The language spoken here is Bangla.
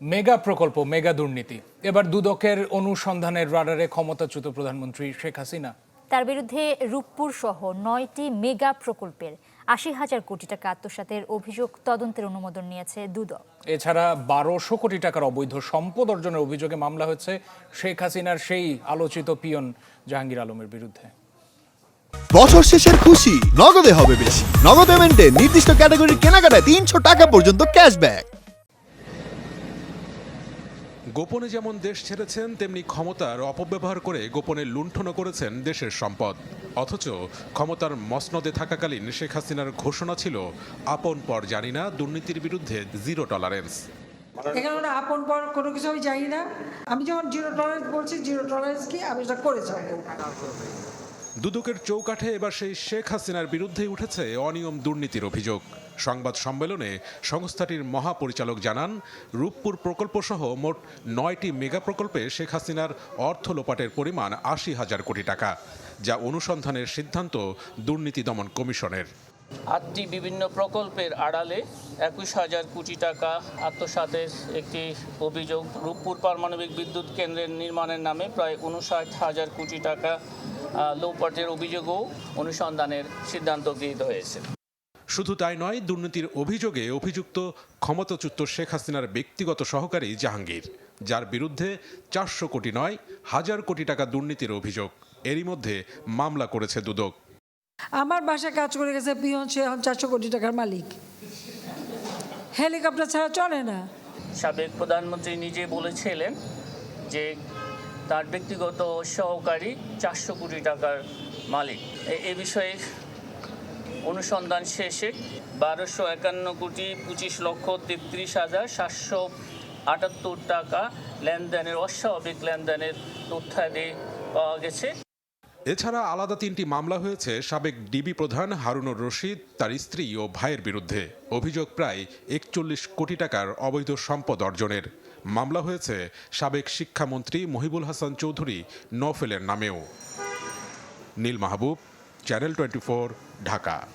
মেগা প্রকল্প মেগা দুর্নীতি। এবার দুদকের অনুসন্ধানের রাডারে ক্ষমতাচ্যুত প্রধানমন্ত্রী শেখ হাসিনা। তার বিরুদ্ধে রূপপুর সহ নয়টি মেগা প্রকল্পের আশি হাজার কোটি টাকা আত্মসাতের অভিযোগ তদন্তের অনুমোদন নিয়েছে দুদক। এছাড়া বারোশো কোটি টাকার অবৈধ সম্পদ অর্জনের অভিযোগে মামলা হয়েছে শেখ হাসিনার সেই আলোচিত পিয়ন জাহাঙ্গীর আলমের বিরুদ্ধে। বছর শেষের খুশি নগদে হবে বেশি। নগদ পেমেন্টে নির্দিষ্ট ক্যাটাগরির কেনাকাটায় তিনশো টাকা পর্যন্ত ক্যাশব্যাক গোপনে যেমন দেশ ছেড়েছেন, তেমনি ক্ষমতার অপব্যবহার করে গোপনে লুণ্ঠনও করেছেন দেশের সম্পদ। অথচ ক্ষমতার মসনদে থাকাকালীন শেখ হাসিনার ঘোষণা ছিল, আপন পর জানি না, দুর্নীতির বিরুদ্ধে জিরো টলারেন্স। এখানে ওরা আপন পর কোনো কিছু আমি জানি না। আমি যখন জিরো টলারেন্স বলছি, জিরো টলারেন্স কি? আমি এটা করে যাব দুদকের চৌকাঠে এবার সেই শেখ হাসিনার বিরুদ্ধেই উঠেছে অনিয়ম দুর্নীতির অভিযোগ। সংবাদ সম্মেলনে সংস্থাটির মহাপরিচালক জানান, রূপপুর প্রকল্প সহ মোট নয়টি মেগা প্রকল্পে শেখ হাসিনার অর্থ লোপাটের পরিমাণ আশি হাজার কোটি টাকা, যা অনুসন্ধানের সিদ্ধান্ত দুর্নীতি দমন কমিশনের। আটটি বিভিন্ন প্রকল্পের আড়ালে একুশ হাজার কোটি টাকা আত্মসাতের একটি অভিযোগ। রূপপুর পারমাণবিক বিদ্যুৎ কেন্দ্রের নির্মাণের নামে প্রায় উনষাট হাজার কোটি টাকা লৌপাটের অভিযোগও অনুসন্ধানের সিদ্ধান্ত গৃহীত হয়েছে। শুধু তাই নয় দুর্নীতির অভিযোগে অভিযুক্ত ক্ষমতাচ্যুত শেখ হাসিনার ব্যক্তিগত সহকারী জাহাঙ্গীর যার বিরুদ্ধে চারশো কোটি নয় হাজার কোটি টাকা দুর্নীতির অভিযোগ। এরই মধ্যে মামলা করেছে দুদক। আমার বাসায় কাজ করে গেছে পিয়ন সে এখন চারশো কোটি টাকার মালিক। হেলিকপ্টার ছাড়া চলে না। সাবেক প্রধানমন্ত্রী নিজে বলেছিলেন যে তার ব্যক্তিগত সহকারী চারশো কোটি টাকার মালিক। এ- বিষয়ে অনুসন্ধান শেষে বারোশো একান্ন কোটি পঁচিশ লক্ষ তেত্রিশ হাজার সাতশো আটাত্তর টাকা লেনদেনের, অস্বাভাবিক লেনদেনের তথ্যাদি পাওয়া গেছে। এছাড়া আলাদা তিনটি মামলা হয়েছে সাবেক ডিবি প্রধান হারুনুর রশিদ, তার স্ত্রী ও ভাইয়ের বিরুদ্ধে। অভিযোগ প্রায় একচল্লিশ কোটি টাকার অবৈধ সম্পদ অর্জনের। মামলা হয়েছে সাবেক শিক্ষামন্ত্রী মহিবুল হাসান চৌধুরী নফেলের নামেও। Neel Mahbub channel twenty Dhaka.